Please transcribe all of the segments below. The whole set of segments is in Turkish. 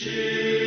She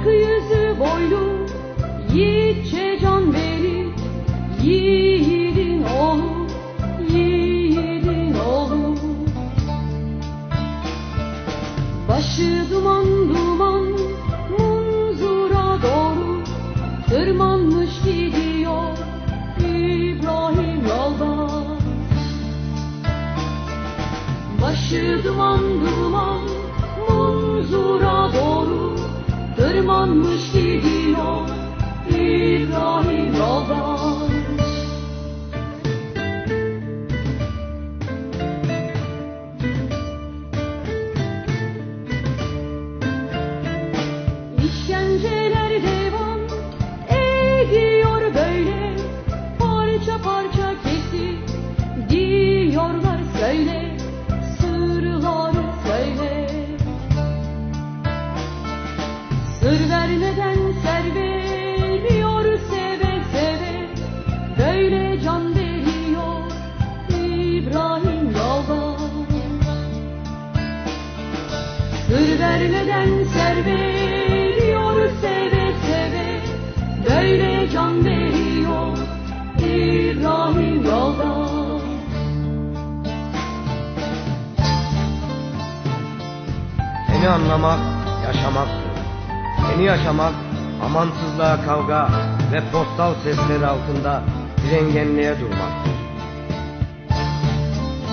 bak yüzü boylu Yiğitçe can verir yiğidin oğlu yiğidin oğlu. Başı duman duman munzura doğru Tırmanmış gidiyor İbrahim yolda. Başı duman duman munzura doğru Tırmanmış gidiyor Sır vermeden ser veriyor seve seve? Böyle can veriyor İbrahim yoldaş Sır vermeden ser veriyor seve seve? Böyle can veriyor İbrahim yoldaş Seni anlamak yaşamaktır. Seni yaşamak amansızlığa kavga ve postal sesleri altında direngenliğe durmaktır.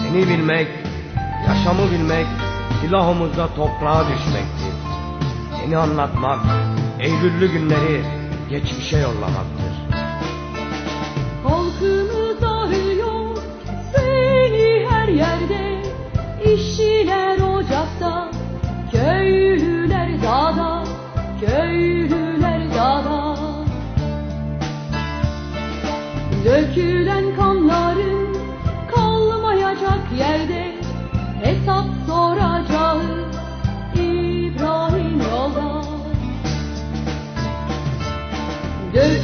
Seni bilmek, yaşamı bilmek, silah omuzda toprağa düşmektir. Seni anlatmak, Eylüllü günleri geçmişe yollamaktır.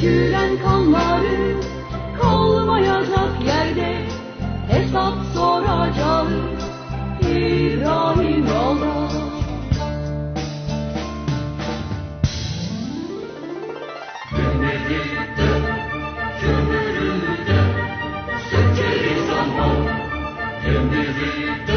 Dökülen kanların kalmayacak yerde hesap soracağız İbrahim yolda. Buğdayından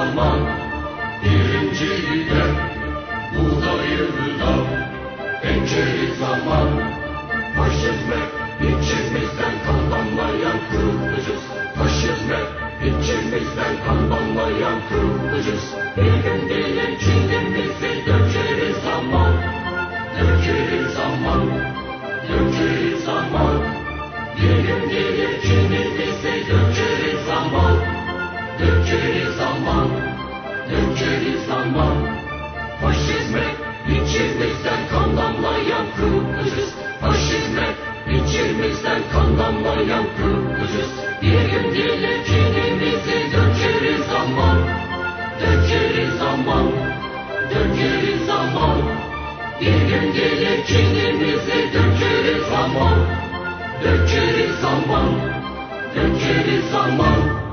zaman birinciden buğdayından ekeri zaman. Faşizme içimizden kan damlayan kırılmışız faşizme içimizden kan damlayan kırılmışız bir gün gelir kinimizi dökeriz zaman. Dökeriz zaman. Dökeriz zaman. Bir gün gelir kinimizi dökeriz zaman. Dökeriz dökeriz zaman. Faşizme içimizden kan damlayan kırılmışız faşizme içimizden kan damlayan kırılmışız bir gün gelir kinimizi dökeriz zaman. Dökeriz zaman. Dökeriz zaman. Bir gün gelir kinimizi dökeriz zaman. Dökeriz zaman, dökeriz zaman.